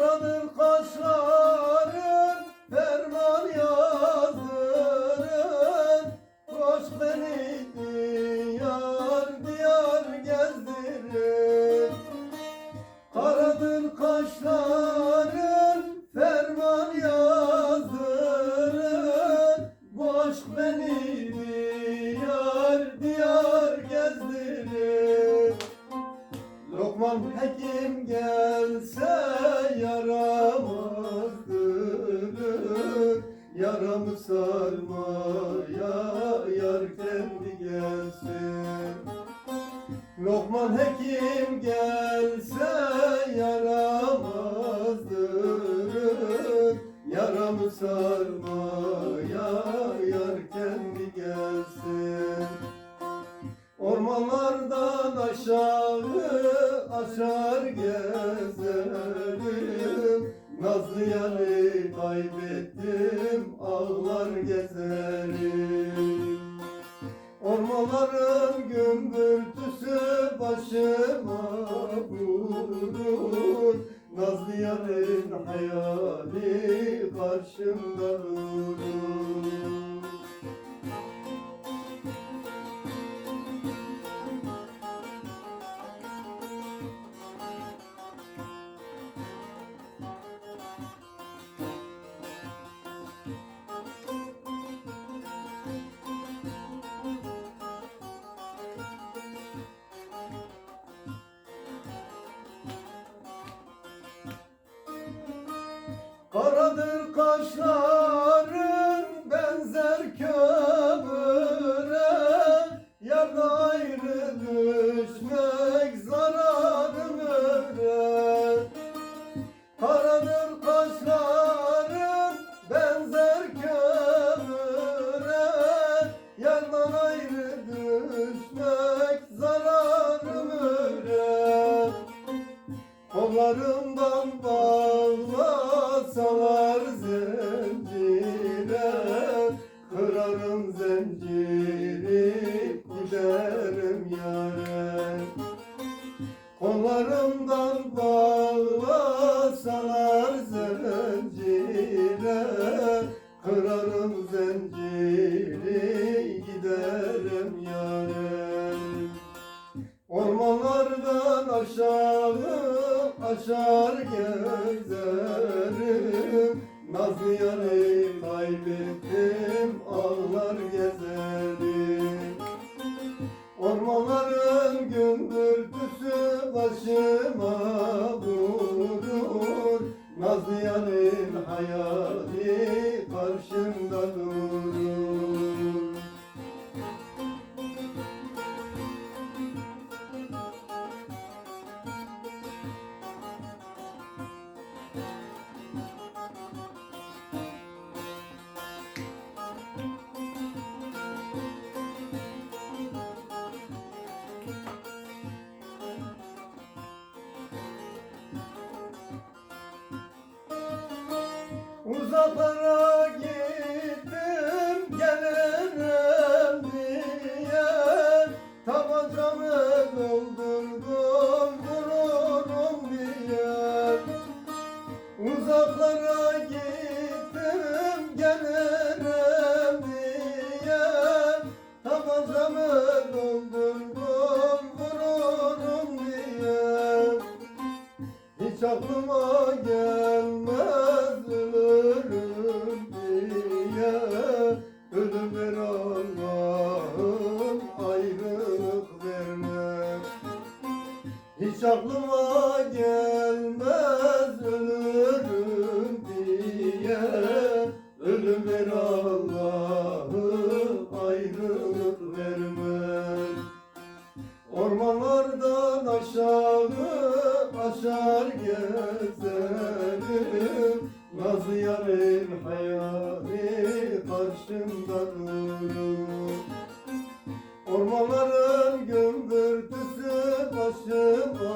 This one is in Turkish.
Karadır kaşların ferman yazdırın Koş beni diyar diyar gezdirin. Karadır kaşların ferman yazdırın aşk beni diyar diyar Yaramı sarmaya yar kendi gelsin. Lokman Hekim gelse yaramazdır. Yaramı sarmaya yar kendi gelsin. Ormanlardan aşağı aşar gezerim Nazlı yanı kaybettim ağlar gezerim. Ormanların gümbürtüsü başıma vurur. Nazlı yarın hayali karşımda kaşların benzer kömüre Yarda ayrı düşmek zararım öyle. Karadır kaşların benzer kömüre Yardan ayrı düşmek zararım öyle. Kollarımdan giderim yâre Kollarımdan bağlasalar zincire Kırarım zinciri giderim yâre Ormanlardan aşağı aşar gezerim Nazlı yarı hayali karşımda durur Uzaklara gittim gelirim diye Tabancamı doldurdum dururum diye Uzaklara gittim gelirim diye Tabancamı doldurdum vururum diye hiç aklıma Hiç aklıma gelmez ölürüm diye. Ölüm ver Allah'ım ayrılık vermez. Ormanlardan aşağı aşar gezerim. Nazlı yarın hayali karşımda durur başıma